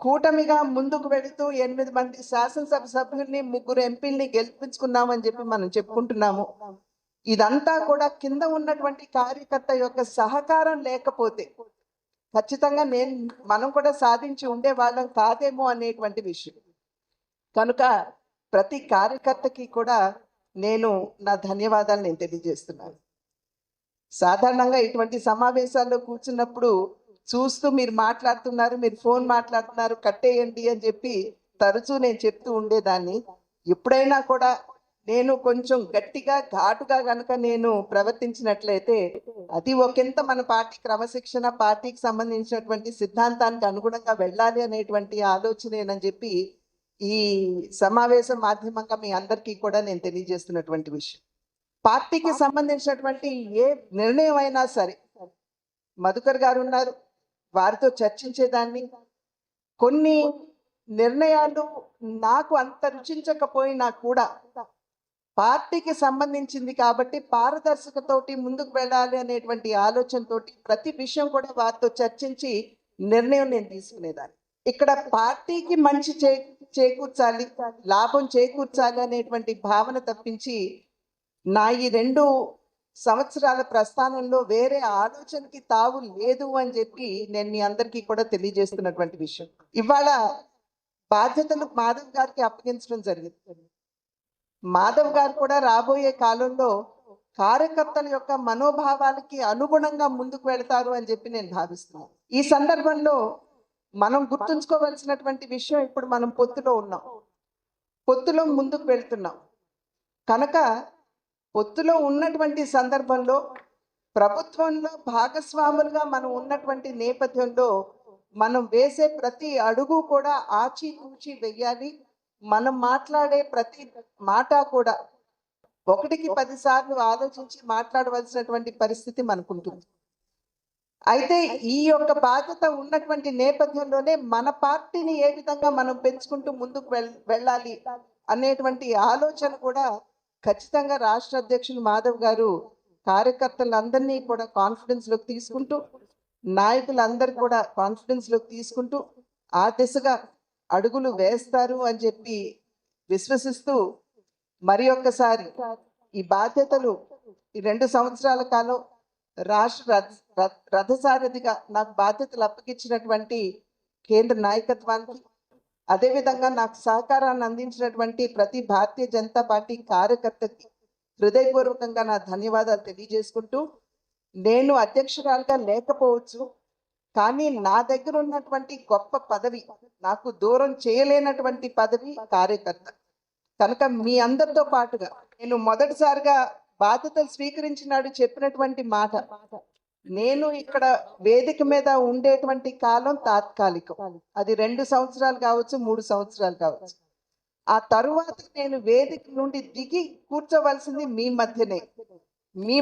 కూటమిగా ముందుకు వెళుతూ ఎనిమిది మంది శాసనసభ సభ్యుల్ని ముగ్గురు ఎంపీల్ని గెలిపించుకున్నామని చెప్పి మనం చెప్పుకుంటున్నాము. ఇదంతా కూడా కింద ఉన్నటువంటి కార్యకర్త యొక్క సహకారం లేకపోతే ఖచ్చితంగా నేను మనం కూడా సాధించి ఉండే వాళ్ళం కాదేమో అనేటువంటి విషయం. కనుక ప్రతి కార్యకర్తకి కూడా నేను నా ధన్యవాదాలు నేను తెలియజేస్తున్నాను. సాధారణంగా ఇటువంటి సమావేశాల్లో కూర్చున్నప్పుడు చూస్తూ మీరు మాట్లాడుతున్నారు మీరు ఫోన్ మాట్లాడుతున్నారు కట్టేయండి అని చెప్పి తరచూ నేను చెప్తూ ఉండేదాన్ని. ఎప్పుడైనా కూడా నేను కొంచెం గట్టిగా ఘాటుగా గనక నేను ప్రవర్తించినట్లయితే అది ఒకంత మన పార్టీ క్రమశిక్షణ పార్టీకి సంబంధించినటువంటి సిద్ధాంతానికి అనుగుణంగా వెళ్ళాలి అనేటువంటి ఆలోచనేనని చెప్పి ఈ సమావేశం మాధ్యమంగా మీ అందరికీ కూడా నేను తెలియజేస్తున్నటువంటి విషయం. పార్టీకి సంబంధించినటువంటి ఏ నిర్ణయం అయినా సరే మధుకర్ గారు ఉన్నారు వారితో చర్చించేదాన్ని. కొన్ని నిర్ణయాలు నాకు అంత రుచించకపోయినా కూడా పార్టీకి సంబంధించింది కాబట్టి పారదర్శకతోటి ముందుకు వెళ్ళాలి అనేటువంటి ఆలోచనతోటి ప్రతి విషయం కూడా వారితో చర్చించి నిర్ణయం నేను తీసుకునేదాన్ని. ఇక్కడ పార్టీకి మంచి చే చేకూర్చాలి లాభం చేకూర్చాలి అనేటువంటి భావన తప్పించి నా ఈ రెండు సంవత్సరాల ప్రస్థానంలో వేరే ఆలోచనకి తావు లేదు అని చెప్పి నేను మీ అందరికీ కూడా తెలియజేస్తున్నటువంటి విషయం. ఇవాళ బాధ్యతలు మాధవ్ గారికి అప్పగించడం జరిగింది. మాధవ్ గారు కూడా రాబోయే కాలంలో కార్యకర్తల యొక్క మనోభావాలకి అనుగుణంగా ముందుకు వెళ్తారు అని చెప్పి నేను భావిస్తున్నాను. ఈ సందర్భంలో మనం గుర్తుంచుకోవలసినటువంటి విషయం ఇప్పుడు మనం పొత్తులో ఉన్నాం. పొత్తులో ముందుకు వెళ్తున్నాం. కనుక పొత్తులో ఉన్నటువంటి సందర్భంలో ప్రభుత్వంలో భాగస్వాములుగా మనం ఉన్నటువంటి నేపథ్యంలో మనం వేసే ప్రతి అడుగు కూడా ఆచితూచి వెయ్యాలి. మనం మాట్లాడే ప్రతి మాట కూడా ఒకటికి పదిసార్లు ఆలోచించి మాట్లాడవలసినటువంటి పరిస్థితి మనకుంటుంది. అయితే ఈ యొక్క బాధ్యత ఉన్నటువంటి నేపథ్యంలోనే మన పార్టీని ఏ విధంగా మనం పెంచుకుంటూ ముందుకు వెళ్ళాలి అనేటువంటి ఆలోచన కూడా ఖచ్చితంగా రాష్ట్ర అధ్యక్షులు మాధవ్ గారు కార్యకర్తలందరినీ కూడా కాన్ఫిడెన్స్లోకి తీసుకుంటూ నాయకులందరూ కూడా కాన్ఫిడెన్స్లోకి తీసుకుంటూ ఆ దిశగా అడుగులు వేస్తారు అని చెప్పి విశ్వసిస్తూ మరి ఒక్కసారి ఈ బాధ్యతలు ఈ రెండు సంవత్సరాల కాలం రాష్ట్ర రథ రథసారథిగా నాకు బాధ్యతలు అప్పగించినటువంటి కేంద్ర నాయకత్వానికి అదేవిధంగా నాకు సహకారాన్ని అందించినటువంటి ప్రతి భారతీయ జనతా పార్టీ కార్యకర్తకి హృదయపూర్వకంగా నా ధన్యవాదాలు తెలియజేసుకుంటూ నేను అధ్యక్షురాలుగా లేకపోవచ్చు కానీ నా దగ్గర ఉన్నటువంటి గొప్ప పదవి నాకు దూరం చేయలేనటువంటి పదవి కార్యకర్త. కనుక మీ అందరితో పాటుగా నేను మొదటిసారిగా బాధ్యతలు స్వీకరించినాడు చెప్పినటువంటి మాట. నేను ఇక్కడ వేదిక మీద ఉండేటువంటి కాలం తాత్కాలికం. అది రెండు సంవత్సరాలు కావచ్చు మూడు సంవత్సరాలు కావచ్చు. ఆ తరువాత నేను వేదిక నుండి దిగి కూర్చోవలసింది మీ మధ్యనే. మీ